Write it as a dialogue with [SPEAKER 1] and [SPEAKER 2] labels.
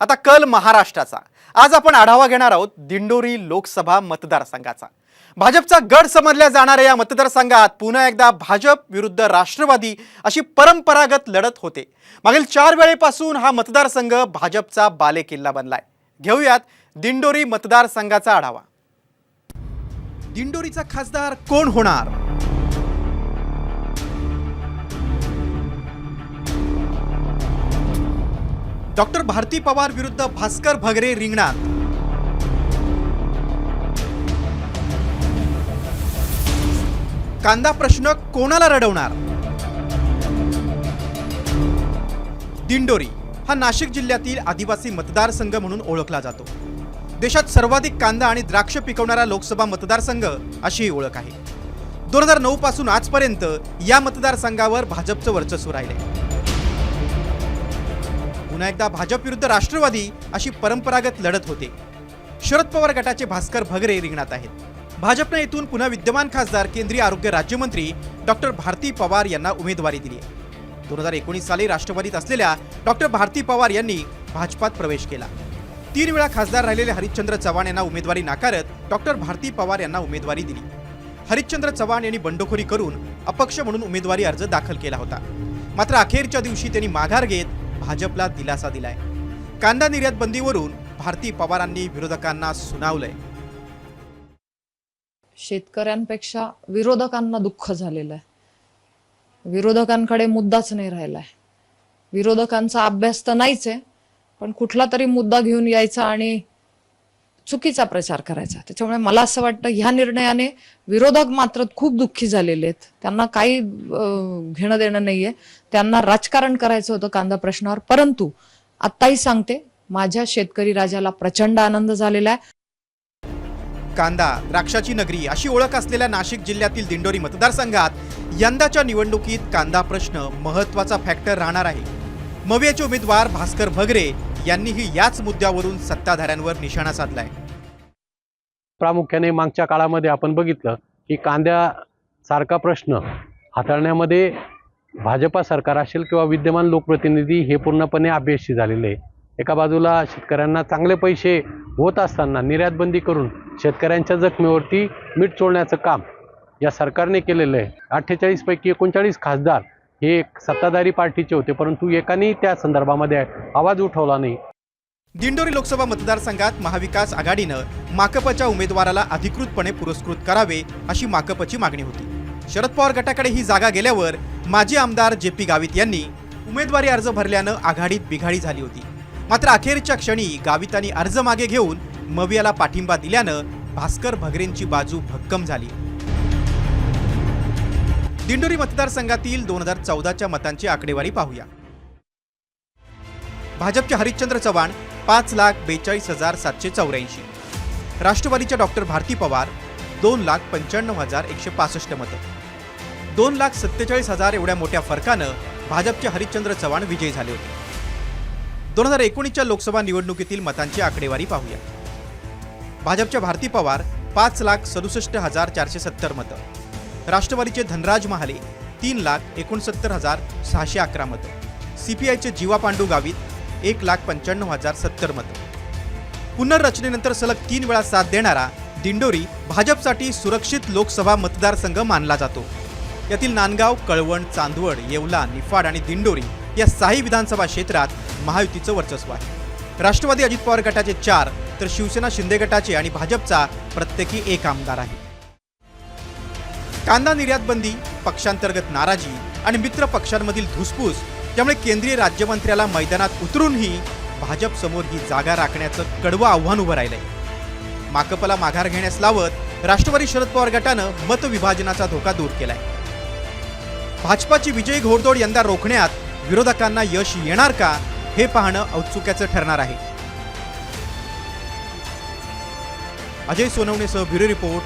[SPEAKER 1] आता कल महाराष्ट्राचा. आज आपण आढावा घेणार आहोत दिंडोरी लोकसभा मतदारसंघाचा. भाजपचा गड समजल्या जाणाऱ्या या मतदारसंघात पुन्हा एकदा भाजप विरुद्ध राष्ट्रवादी अशी परंपरागत लढत होते. मागील चार वेळेपासून हा मतदारसंघ भाजपचा बालेकिल्ला बनलाय. घेऊयात दिंडोरी मतदारसंघाचा आढावा. दिंडोरीचा खासदार कोण होणार? डॉक्टर भारती पवार विरुद्ध भास्कर भगरे रिंगणात. कांदा प्रश्न कोणाला रडवणार? दिंडोरी हा नाशिक जिल्ह्यातील आदिवासी मतदारसंघ म्हणून ओळखला जातो. देशात सर्वाधिक कांदा आणि द्राक्ष पिकवणारा लोकसभा मतदारसंघ अशी ही ओळख आहे. दोन हजार नऊ पासून आजपर्यंत या मतदारसंघावर भाजपचं वर्चस्व राहिले. पुन्हा एकदा भाजप विरुद्ध राष्ट्रवादी अशी परंपरागत लढत होते. शरद पवार गटाचे भास्कर भगरे रिंगणात आहेत. भाजपने येथून पुन्हा विद्यमान खासदार केंद्रीय आरोग्य राज्यमंत्री डॉक्टर भारती पवार यांना उमेदवारी दिली आहे. दोन हजार एकोणीस साली राष्ट्रवादीत असलेल्या डॉक्टर भारती पवार यांनी भाजपात प्रवेश केला. तीन वेळा खासदार राहिलेले हरिश्चंद्र चव्हाण यांना उमेदवारी नाकारत डॉक्टर भारती पवार यांना उमेदवारी दिली. हरिश्चंद्र चव्हाण यांनी बंडखोरी करून अपक्ष म्हणून उमेदवारी अर्ज दाखल केला होता. मात्र अखेरच्या दिवशी त्यांनी माघार घेत भाजपला दिलासा दिलाय. कांदा निर्यात बंदीवरून भारती पवारांनी विरोधकांना सुनावलंय.
[SPEAKER 2] शेतकऱ्यांपेक्षा विरोधकांना दुःख झालेलं आहे विरोधकांकडे मुद्दाच नाही राहिलाय. विरोधकांचा अभ्यास तर नाहीच आहे पण कुठला तरी मुद्दा घेऊन यायचा आणि चुकीचा प्रचार करायचा. त्याच्यामुळे मला असं वाटतं ह्या निर्णयाने विरोधक मात्र खूप दुःखी झालेले आहेत. त्यांना काही घेणं देणं नाहीये. त्यांना राजकारण करायचं होतं कांदा प्रश्नावर. परंतु आत्ताही सांगते माझ्या शेतकरी राजाला प्रचंड आनंद झालेला आहे.
[SPEAKER 1] कांदा द्राक्षाची नगरी अशी ओळख असलेल्या नाशिक जिल्ह्यातील दिंडोरी मतदारसंघात यंदाच्या निवडणुकीत कांदा प्रश्न महत्त्वाचा फॅक्टर राहणार आहे. मवियाचे उमेदवार भास्कर भगरे यांनीही याच मुद्द्यावरून सत्ताधाऱ्यांवर निशाणा साधलाय.
[SPEAKER 3] प्रामुख्याने मागच्या काळामध्ये आपण बघितलं की कांद्यासारखा प्रश्न हाताळण्यामध्ये भाजपा सरकार असेल किंवा विद्यमान लोकप्रतिनिधी हे पूर्णपणे अभ्यासी झालेले आहे. एका बाजूला शेतकऱ्यांना चांगले पैसे होत असताना निर्यातबंदी करून शेतकऱ्यांच्या जखमेवरती मीठ चोळण्याचं काम या सरकारने केलेलं आहे. अठ्ठेचाळीसपैकी एकोणचाळीस खासदार हे एक सत्ताधारी पार्टीचे होते परंतु एकाने त्या संदर्भामध्ये आवाज उठवला नाही.
[SPEAKER 1] दिंडोरी लोकसभा मतदारसंघात महाविकास आघाडीनं माकपच्या उमेदवाराला अधिकृतपणे पुरस्कृत करावे अशी माकपची मागणी होती. शरद पवार गटाकडे ही जागा गेल्यावर माजी आमदार जे पी गावित यांनी उमेदवारी अर्ज भरल्यानं आघाडीत बिघाडी झाली होती. मात्र अखेरच्या क्षणी गावितांनी अर्ज मागे घेऊन मवियाला पाठिंबा दिल्यानं भास्कर भगरेंची बाजू भक्कम झाली. दिंडोरी मतदारसंघातील दोन हजार चौदाच्या मतांची आकडेवारी पाहूया. भाजपचे हरिश्चंद्र चव्हाण पाच लाख बेचाळीस हजार सातशे चौऱ्याऐंशी. राष्ट्रवादीच्या डॉक्टर भारती पवार दोन लाख पंच्याण्णव हजार एकशे पासष्ट मतं. दोन लाख सत्तेचाळीस हजार एवढ्या मोठ्या फरकानं भाजपचे हरिश्चंद्र चव्हाण विजयी झाले होते. दोन हजार एकोणीसच्या लोकसभा निवडणुकीतील मतांची आकडेवारी पाहूया. भाजपच्या भारती पवार पाच लाख सदुसष्ट हजार चारशे सत्तर मतं. राष्ट्रवादीचे धनराज महाले तीन लाख एकोणसत्तर हजार सहाशे अकरा मतं. सीपीआयचे जीवा पांडू गावित एक लाख पंच्याण्णव हजार सत्तर मतं. पुनर्रचनेनंतर सलग तीन वेळा साथ देणारा दिंडोरी भाजपसाठी सुरक्षित लोकसभा मतदारसंघ मानला जातो. यातील नांदगाव कळवण चांदवड येवला निफाड आणि दिंडोरी या सहाही विधानसभा क्षेत्रात महायुतीचं वर्चस्व आहे. राष्ट्रवादी अजित पवार गटाचे चार तर शिवसेना शिंदे गटाचे आणि भाजपचा प्रत्येकी एक आमदार आहे. कांदा निर्यात बंदी पक्षांतर्गत नाराजी आणि मित्र पक्षांमधील धुसफूस त्यामुळे केंद्रीय राज्यमंत्र्याला मैदानात उतरूनही भाजपसमोर ही जागा राखण्याचं कडवं आव्हान उभं राहिलंय. माकपला माघार घेण्यास लावत राष्ट्रवादी शरद पवार गटानं मतविभाजनाचा धोका दूर केलाय. भाजपाची विजयी घोडदौड यंदा रोखण्यात विरोधकांना यश येणार का हे पाहणं औत्सुक्याचं ठरणार आहे. Ajay सोनवणेसह bureau report